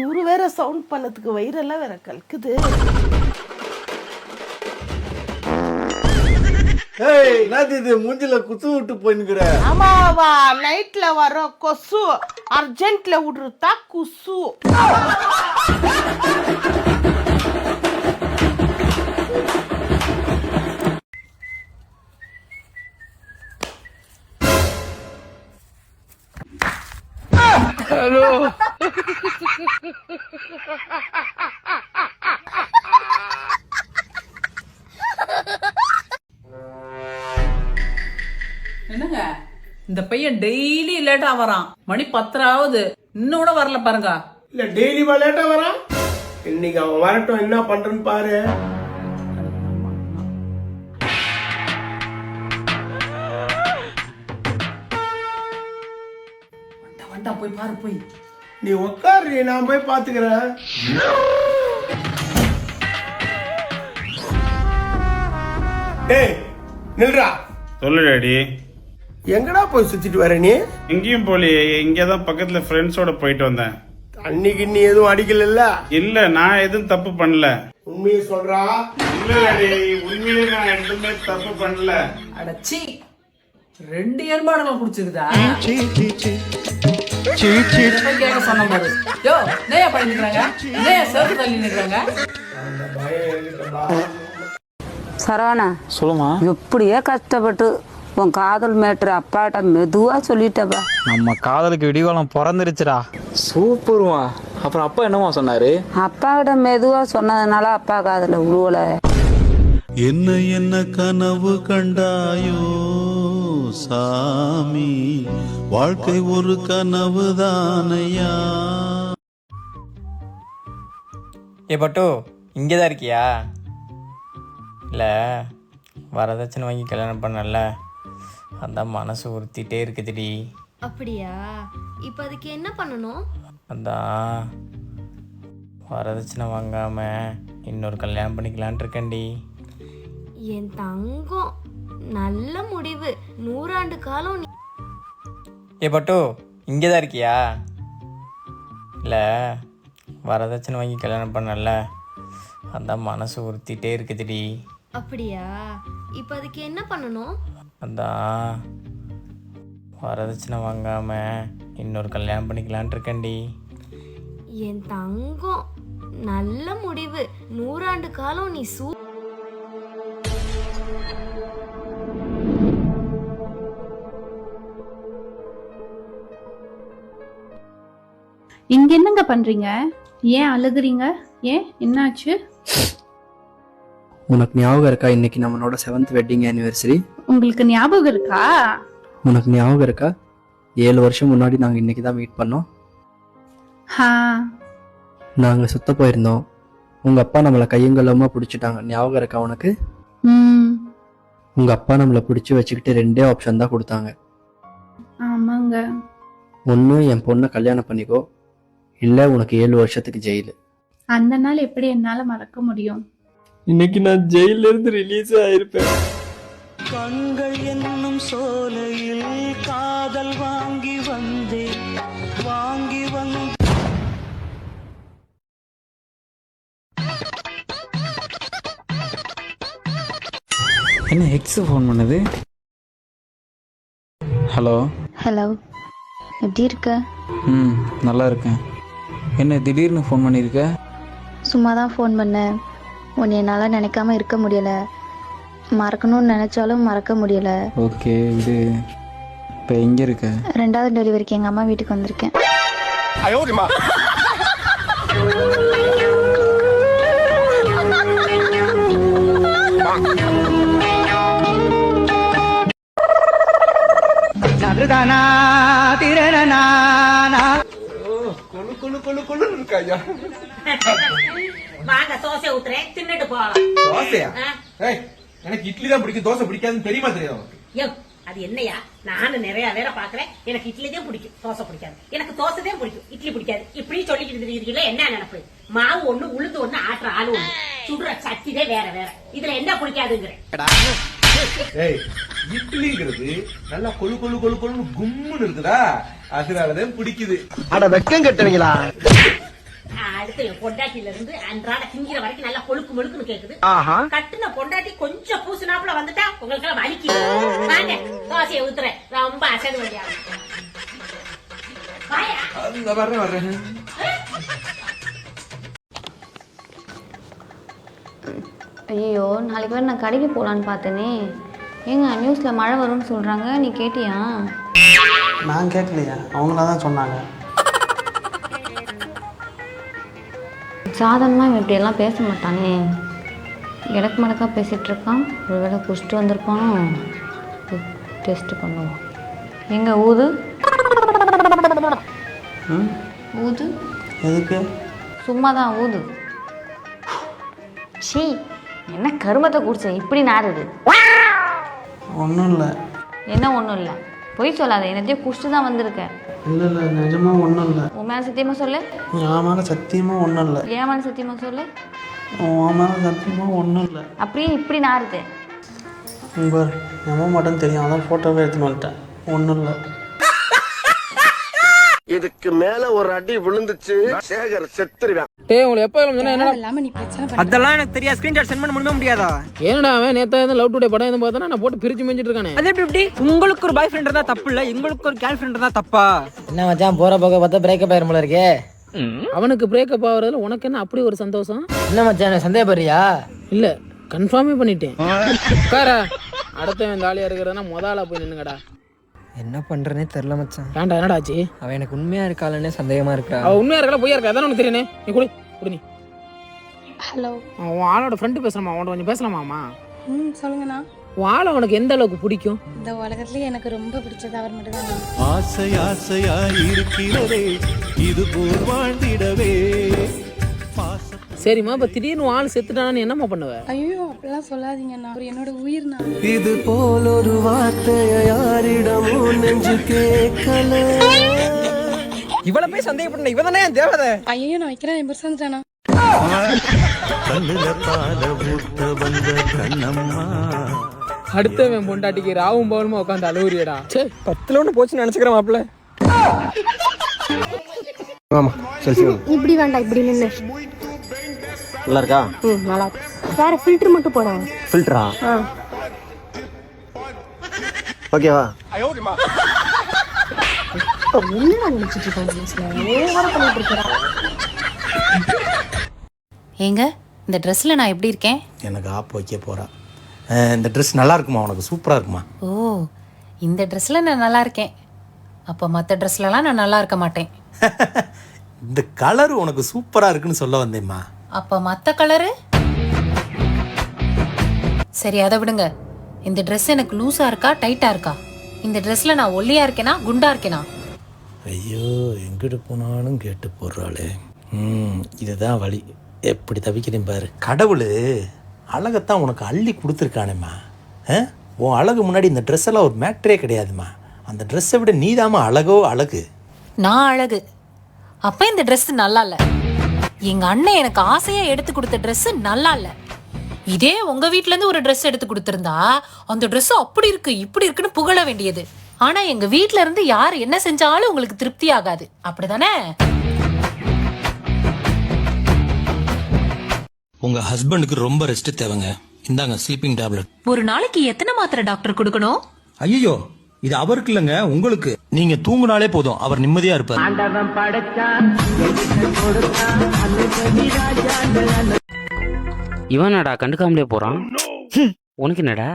இவரு வேற சவுண்ட் பண்ணதுக்கு வயிறெல்லாம் வேற கலக்குது. ஏய் என்னது இது? மூஞ்சில குத்து விட்டு போயின்னுக்குற. ஆமாவா நைட்ல வர கொசு அர்ஜென்ட்ல விடுறதா குசு. என்னங்க? இந்த பையன் டெய்லி லேட்டா வரான். மணி பத்தராவது. இன்னும் கூட வரல பாருங்க. இல்ல டெய்லி லேட்டா வரான்? இன்னைக்கு அவன் வரட்டும் என்ன பண்றேன்னு பாரு. வண்டா போய் பாரு போய். நீ உட்காரு நான் போய் பாத்துக்கிறேன். டேய் நில்றா. சொல்லு டாடி எங்கடா போய் சுத்திட்டு வர நீ? எங்கேயும் போலியே இங்கே தான் பக்கத்துல ஃப்ரெண்ட்ஸோட போயிட்டு வந்தேன். அன்னைக்கு நீ எதுவும் அடிக்கல இல்ல நான் எதுவும் தப்பு பண்ணல. உண்மையை சொல்றா. இல்ல டாடி உண்மையிலே நான் எதுவுமே தப்பு பண்ணல. அடச்சி ரெண்டு ஏற்பாடுகள் குடிச்சிருக்குதா? கேட்க சொன்ன பாரு. யோ நேயா நேயா சேர்த்து தள்ளி சரவணா சொல்லுமா எப்படியே கஷ்டப்பட்டு உன் காதல் மேட்ரு அப்பாட்ட மெதுவா சொல்லிட்டப்பா. நம்ம காதலுக்கு விடிகாலம் பிறந்துருச்சுடா. சூப்பர்மா. அப்புறம் அப்பா என்னமா சொன்னாரு? அப்பா கிட்ட மெதுவா சொன்னதுனால அப்பா காதல உருவல. என்ன என்ன கனவு கண்டாயோ? சாமி. வாழ்க்கை ஒரு கனவு தானையா? ஏ பட்டு இங்கே தான் இருக்கியா? இல்லை வரதட்சணை வாங்கி கல்யாணம் பண்ணல. அதான் மனசு உறுத்திட்டே இருக்குதுடி. அப்படியா? இப்போ அதுக்கு என்ன பண்ணணும்? அதான் வரதட்சணை வாங்காமல் இன்னொரு கல்யாணம் பண்ணிக்கலான்ட்டு இருக்கேன்டி. என் தங்கம். நல்ல முடிவு. நூறாண்டு காலம் நீ ஏ பட்டு இங்கே தான் இருக்கியா? இல்லை வரதட்சணை வாங்கி கல்யாணம் பண்ணல. அதான் மனசு உறுத்திட்டே இருக்குதுடி. அப்படியா? இப்போ அதுக்கு என்ன பண்ணணும்? அதான் வரதட்சணை வாங்காமல் இன்னொரு கல்யாணம் பண்ணிக்கலான்ட்டு இருக்கேன்டி. என் தங்கம் நல்ல முடிவு. நூறாண்டு காலம் நீ சூ இங்க என்னங்க பண்றீங்க? ஏன் அழுகுறீங்க? ஏன்? என்னாச்சு? உனக்கு ஞாபகம் இருக்கா? இன்னைக்கு நம்மளோட செவன்த் வெட்டிங் ஆனிவர்சரி உங்களுக்கு ஞாபகம் இருக்கா? உனக்கு ஞாபகம் இருக்கா? ஏழு வருஷம் முன்னாடி நாங்கள் இன்னைக்கு தான் மீட் பண்ணோம். ஹா. நாங்கள் சுத்த போயிருந்தோம். உங்கள் அப்பா நம்மளை கையங்கலமாக பிடிச்சிட்டாங்க. ஞாபகம் இருக்கா உனக்கு? ம். உங்கள் அப்பா நம்மளை பிடிச்சி வச்சுக்கிட்டு ரெண்டே ஆப்ஷன் தான் கொடுத்தாங்க. ஆமாங்க. ஒன்று என் பொண்ணை கல்யாணம் பண்ணிக்கோ. இல்லை உனக்கு ஏழு வருஷத்துக்கு ஜெயிலு. அந்த நாள் எப்படி என்னால மறக்க முடியும்? இன்னைக்கு நான் ஜெயில இருந்து ரிலீஸ் ஆயிருப்பேன். கண்கள் என்னும் சோலையில் காதல் வாங்கி வந்தே வாங்கி வந்து என்ன எக்ஸ் ஃபோன் பண்ணுது? ஹலோ ஹலோ எப்படி இருக்க? ம் நல்லா இருக்கேன். என்ன திடீர்னு ஃபோன் பண்ணியிருக்க சும்மா தான் ஃபோன் பண்ணேன் உன்னை என்னால் நினைக்காம இருக்க முடியல. மறக்கணும்னு நினைச்சாலும் மறக்க முடியல. ஓகே இது இப்போ எங்கே இருக்க? ரெண்டாவது டெலிவரிக்கு எங்கள் அம்மா வீட்டுக்கு வந்திருக்கேன். கொழு கொழு கொழு இருக்கா ஐயா? வாங்க தோசை ஊத்துறேன். தின்னுட்டு போகலாம் தோசையா? ஏய் எனக்கு இட்லி தான் பிடிக்கும். தோசை பிடிக்காதுன்னு தெரியுமா? யோ அது என்னையா? நானும் நிறைய வேற பாக்குறேன் எனக்கு இட்லி தான் பிடிக்கும். தோசை பிடிக்காது. எனக்கு தோசை தான் பிடிக்கும். இட்லி பிடிக்காது. இப்படி சொல்லிக்கிட்டு இருக்கீங்களா என்ன நினைப்பு? மாவு ஒண்ணு உளுந்து ஒண்ணு ஆட்டுற ஆளு ஒண்ணு. சுடுற சட்டிதே வேற வேற. இதுல என்ன பிடிக்காதுங்கிறேன் ஏய் இட்லிங்கிறது நல்லா கொழு கொழு கொழு கொழுன்னு கும்முன்னு இருக்குதா? அதனாலதான் பிடிக்குது. அட வெக்கம் கட்டுவீங்களா? அடுத்து பொண்டாட்டில இருந்து அன்றாட திங்கிற வரைக்கும் நல்லா கொழுக்கு முழுக்குன்னு கேக்குது. கட்டுன பொண்டாட்டி கொஞ்சம் பூசினாப்புல வந்துட்டா உங்களுக்கு எல்லாம் வலிக்குது வாங்க தோசையை ஊத்துறேன். ரொம்ப அசடு வழியா. வர்றேன் வர்றேன். ஐயோ நாளைக்கு வேறு நான் கடைக்கு போகலான்னு பார்த்தேனே. ஏங்க நியூஸில் மழை வரும்னு சொல்கிறாங்க நீ கேட்டியா? நான் கேட்கலையா அவங்களா தான் சொன்னாங்க. சாதாரணமாக இவன் இப்படியெல்லாம் பேச மாட்டானே. இடக்கு மடக்கா பேசிகிட்டு இருக்கான் ஒருவேளை குடிச்சிட்டு வந்திருப்பானோ? டெஸ்ட் பண்ணுவோம். எங்க ஊது? ஊது? எதுக்கு? சும்மா தான் ஊது. சீ என்ன கருமத்தை குடிச்ச? இப்படி நாறுது. ஒன்றும் இல்லை என்ன ஒன்றும் இல்லை பொய் சொல்லாத என்னத்தையும் குடிச்சிட்டு தான் வந்திருக்கேன் இல்லை இல்லை நிஜமாக ஒன்றும் இல்லை உன் மேலே சத்தியமாக சொல்லு. என் மேலே சத்தியமாக ஒன்றும் இல்லை ஏன் மேலே சத்தியமாக சொல்லு. உன் மேலே சத்தியமாக ஒன்றும் இல்லை அப்படியே இப்படி நாறுது. பார் நம்ப மாட்டேன்னு தெரியும். அதான் ஃபோட்டோவே எடுத்துன்னு வந்துட்டேன். ஒன்றும் இல்லை இதுக்கு மேல ஒரு அடி விழுந்துச்சு. சேகர் செத்துருவேன். டேய் உங்களுக்கு எப்போ நீ பிரச்சனை அதெல்லாம் எனக்கு தெரியாது. ஸ்க்ரீன்ஷாட் சென்ட் பண்ண முடியுமா முடியாதா? ஏன்டா அவன்? நேத்தா எதுவும் லவ் டுடே படம் எதுவும் பார்த்தா நான் போட்டு பிரிச்சு மேய்ஞ்சிட்டு இருக்கானே. அது எப்படி எப்படி? உங்களுக்கு ஒரு பாய் ஃப்ரெண்ட் இருந்தா தப்பு இல்ல எங்களுக்கு ஒரு கேர்ள் ஃப்ரெண்ட் இருந்தா தப்பா? என்ன மச்சான் போற போக பார்த்தா பிரேக்கப் ஆயிரும் போல இருக்கே. அவனுக்கு பிரேக்கப் ஆகுறதுல உனக்கு என்ன அப்படி ஒரு சந்தோஷம்? என்ன மச்சான் சந்தேகப்படுறியா? இல்ல கன்ஃபார்மே பண்ணிட்டேன். உட்காரா. அடுத்தவன் தாலியா இருக்கிறதுனா முதல்ல போய் நின்னுங்கடா என்ன பண்றேனே தெரியல மச்சான். ஏன்டா என்னடா ஆச்சு? அவன் எனக்கு உண்மையா இருக்காளன்னே சந்தேகமா இருக்கா அவ உண்மையா இருக்கா பொய்யா இருக்கா அதான் உனக்கு தெரியனே நீ குடி குடி நீ. ஹலோ உன் ஆளோட ஃப்ரெண்டு பேசுறமா அவன்கிட்ட கொஞ்சம் பேசலாமாமா ம் சொல்லுங்கண்ணா. உன் ஆளை உனக்கு எந்த அளவுக்கு பிடிக்கும்? இந்த உலகத்துலயே எனக்கு ரொம்ப பிடிச்சது அவர் மட்டும் தான் ஆசை ஆசையாய் இருக்கிறதே இது போல் வாழ்ந்திடவே. பாச சரிம்மா இப்ப திடீர்னு ஆள் செத்துட்டானா நீ என்னம்மா பண்ணுவ? ஐயோ அப்படிலாம் சொல்லாதீங்கண்ணா அவர் என்னோட உயிர்ண்ணா இது போல் ஒரு வார்த்தையை யாரிடமும் நெஞ்சு கேட்கல? இவ்வளவு போய் சந்தேகப்பட்ட இவ தானே என் தேவதை? ஐயோ நான் வைக்கிறேன். என் பெருசாந்துட்டானா கண்ணுல பால ஊத்த வந்த கண்ணம்மா. அடுத்தவன் பொண்டாட்டிக்கு ராவும் பவனுமா உட்காந்து அழுவுறியடா சே பத்துல ஒண்ணு போச்சுன்னு நினைச்சுக்கிறேன் மாப்பிள்ள. ஆமா சரி சரி. இப்படி வேண்டாம் இப்படி நின்று. நல்லா இருக்கா? ம் நல்லா வேற ஃபில்டர் மட்டும் போடாங்க ஃபில்டரா ஆ. ஓகேவா ஏங்க இந்த ட்ரெஸ்ல நான் எப்படி இருக்கேன்? எனக்கு ஆப் வைக்க போறா. இந்த ட்ரெஸ் நல்லா இருக்குமா? உனக்கு சூப்பரா இருக்குமா? ஓ இந்த ட்ரெஸ்ல நான் நல்லா இருக்கேன். அப்ப மத்த ட்ரெஸ்லலாம் நான் நல்லா இருக்க மாட்டேன். இந்த கலர் உனக்கு சூப்பரா இருக்குன்னு சொல்ல வந்தேம்மா. அப்ப மத்த கலரு சரி அதை விடுங்க. இந்த Dress எனக்கு லூஸா இருக்கா டைட்டா இருக்கா? இந்த ட்ரெஸ்ல நான் ஒல்லியா இருக்கேனா குண்டா இருக்கேனா? ஐயோ எங்கிட்டு போனாலும் கேட்டு போடுறாளே. ம் இதுதான் வழி எப்படி தவிக்கிறேன் பாரு. கடவுள் அழகைத்தான் உனக்கு அள்ளி கொடுத்துருக்கானேம்மா? உன் அழகு முன்னாடி இந்த ட்ரெஸ் எல்லாம் ஒரு மேட்ரே கிடையாதும்மா. அந்த ட்ரெஸ்ஸை விட நீதாம்மா அழகோ அழகு. நான் அழகு. அப்ப இந்த Dress நல்லா இல்ல. எங்க அண்ணன் எனக்கு ஆசையா எடுத்து கொடுத்த Dress நல்லா இல்ல. இதே உங்க வீட்ல இருந்து ஒரு Dress எடுத்து கொடுத்திருந்தா அந்த Dress அப்படி இருக்கு இப்படி இருக்குன்னு புகழ வேண்டியது. ஆனா எங்க வீட்ல இருந்து யார் என்ன செஞ்சாலும் உங்களுக்கு திருப்தி ஆகாது. அப்படிதானே? உங்க ஹஸ்பண்டுக்கு ரொம்ப ரெஸ்ட் தேவைங்க. இந்தாங்க ஸ்லீப்பிங் டேப்லெட் ஒரு நாளைக்கு எத்தனை மாத்திரை டாக்டர் கொடுக்கணும்? ஐயோ இது அவருக்கு இல்லைங்க உங்களுக்கு. நீங்க தூங்குனாலே போதும் அவர் நிம்மதியா இருப்பார். இவனடா கண்டுக்காமலே போறான்? உனக்கு என்னடா?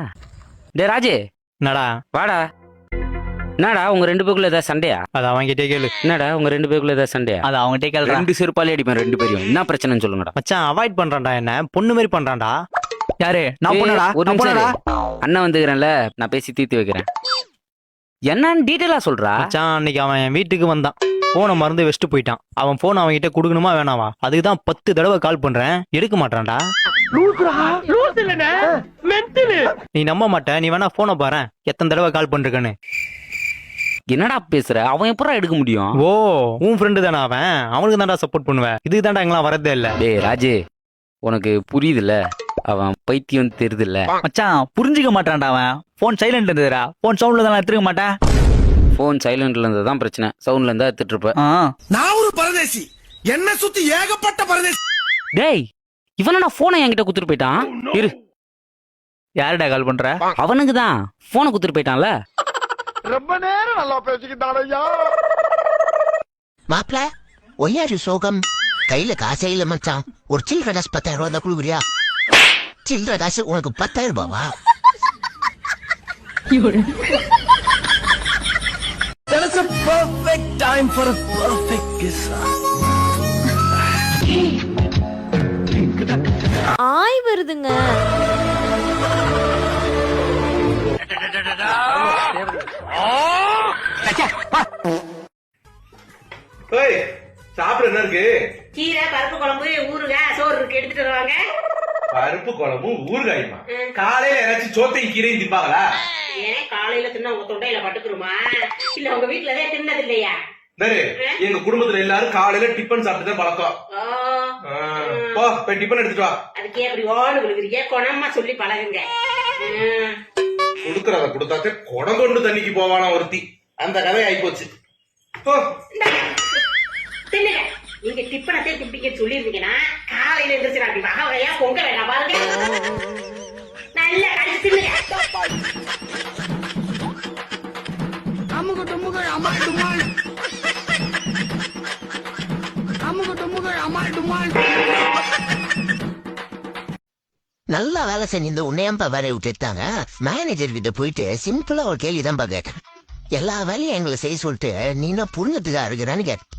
டே ராஜே. என்னடா? வாடா. என்னடா உங்க ரெண்டு பேருக்குள்ள ஏதாவது சண்டையா? அது அவன்கிட்டே கேளு. என்னடா உங்க ரெண்டு பேருக்குள்ள ஏதாவது சண்டையா? அது அவன்கிட்டே கேளுடா. ரெண்டு செருப்பாலே அடிப்பேன் ரெண்டு பேரையும். என்ன பிரச்சனைன்னு சொல்லுங்கடா. மச்சான் அவாய்ட் பண்றான்டா என்ன? பொண்ணு மாதிரி பண்றான்டா. யாரு? நான் பொண்ணடா? ஒரு. அண்ணன் வந்துக்கிறேன்ல நான் பேசி தீர்த்து வைக்கிறேன். என்னன்னு டீட்டெயிலா சொல்றா? மச்சான் அன்னைக்கு அவன் என் வீட்டுக்கு வந்தான். போனை மறந்து வச்சுட்டு போயிட்டான். அவன் போன் அவன் கிட்ட கொடுக்கணுமா வேணாவா? அதுக்கு தான் பத்து தடவை கால் பண்றேன். எடுக்க மாட்டான்டா. நீ நம்ப மாட்ட. நீ வேணா போனை பாரு எத்தனை தடவை கால் பண்றேன்னு என்னடா பேசுற? அவன் எப்படா எடுக்க முடியும்? ஓ உன் ஃப்ரெண்டு தானே அவன்? அவனுக்கு தான்டா சப்போர்ட் பண்ணுவேன் இதுக்கு தான்டா எங்கெல்லாம் வரதே இல்ல. டேய் ராஜே உனக்கு புரியுதுல்ல? அவன் பைத்தியம் தெரியுதுல்ல மச்சான் புரிஞ்சுக்க மாட்டான்டா அவன். போன் சைலண்ட் இருந்ததுடா. போன் சவுண்ட்ல தான் எடுத்துக்க மாட்டேன். ஃபோன் சைலண்ட்ல இருந்தது தான் பிரச்சனை. சவுண்ட்ல இருந்தா எடுத்துட்டு இருப்ப நான் ஒரு பரதேசி. என்ன சுத்தி ஏகப்பட்ட பரதேசி. டேய் இவன போனை என்கிட்ட குத்துட்டு போயிட்டான். இரு. யாருடா கால் பண்ற? அவனுக்கு தான். போனை குத்துட்டு போயிட்டான்ல. ரொம்ப நேரம் நல்லா பேசிக்கிட்டானையா மாப்பிள ஒய்யாரு சோகம் கையில காசே இல்ல மச்சான். ஒரு சில்லற பத்தாயிரம் ரூபாய் தான் கொடுக்குறியா? சில்லற காசு உனக்கு பத்தாயிரம் ரூபாவா That's a perfect time for a perfect kiss. ஆய் வருதுங்க சாப்பிட என்ன இருக்கு? கீரை பருப்பு குழம்பு ஊறுகாய் சோறு இருக்கு எடுத்துட்டு வருவாங்க. பருப்பு குழம்பும் ஊறுகாயுமா? காலையில யாராச்சும் சோத்தையும் கீரையும் திப்பாங்களா ஏன் காலையில தின்னா உங்க தொண்டையில பட்டுக்குருமா? இல்ல உங்க வீட்டுலதே தின்னது இல்லையா எங்க குடும்பத்துல எல்லாரும் காலையில டிபன் சாப்பிட்டு தான் பழக்கம் போ போய் எடுத்துட்டு வா. அதுக்கே அப்படி ஓடு விழுகுறீங்க. குணமா சொல்லி பழகுங்க. குடுக்கறத கொடுத்தாக்க குடம் கொண்டு தண்ணிக்கு போவானா ஒருத்தி. அந்த கதை ஆயிப்போச்சு. போ. தின்னுங்க. நீங்க டிப்பனத்தை திப்பிக்க சொல்லிருந்தீங்கன்னா காலையில எந்திரிச்சு நான் அப்படி வகை வகையா பொங்க வேண்டாம் பாருங்க. நல்லா கடிச்சு தின்னுங்க நல்லா வேலை செஞ்சிருந்து உன்னையம்பா வேலையை விட்டுட்டாங்க மேனேஜர் கிட்ட போயிட்டு சிம்பிளா ஒரு கேள்வி தான் கேட்டேன். எல்லா வேலையும் எங்களை செய்ய சொல்லிட்டு நீ என்ன புரிஞ்சதுக்கா இருக்கிறான்னு கேட்டேன்.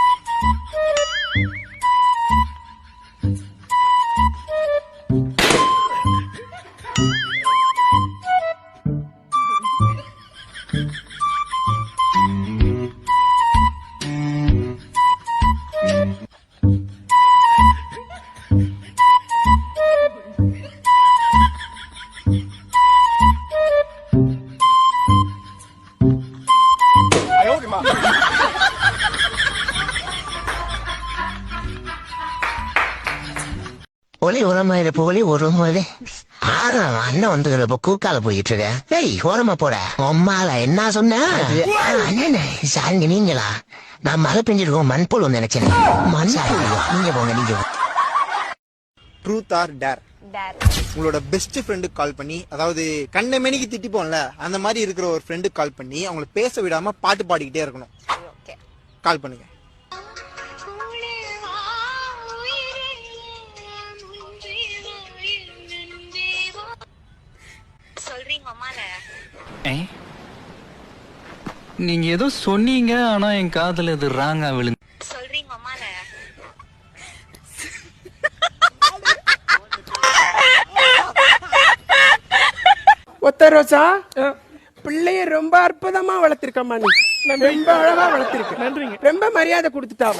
உரமாயிர போலி ஒரு முறை. ஆனா அண்ணன் வந்து கூக்கால போயிட்டு இருக்கேன் ஏய் ஓரமா போற அம்மால என்ன சொன்ன? சாருங்க நீங்களா? நான் மழை பெஞ்சிருக்கோம் மண் போல் வந்து நினைச்சேன். மண் நீங்க போங்க நீங்க ட்ரூத் ஆர் டேர் உங்களோட பெஸ்ட் ஃப்ரெண்டுக்கு கால் பண்ணி அதாவது கண்ணை மணிக்கு திட்டிப்போம்ல அந்த மாதிரி இருக்கிற ஒரு ஃப்ரெண்டுக்கு கால் பண்ணி அவங்கள பேச விடாம பாட்டு பாடிக்கிட்டே இருக்கணும். கால் பண்ணுங்க. நீங்க ஏதோ சொன்னீங்க ஆனா என் காதுல இது ராங்கா விழுங்க ஒத்த ரோசா பிள்ளைய ரொம்ப அற்புதமா வளர்த்திருக்கம்மா நீ. ரொம்ப அழகா வளர்த்திருக்க. நன்றிங்க. ரொம்ப மரியாதை கொடுத்துட்டாவ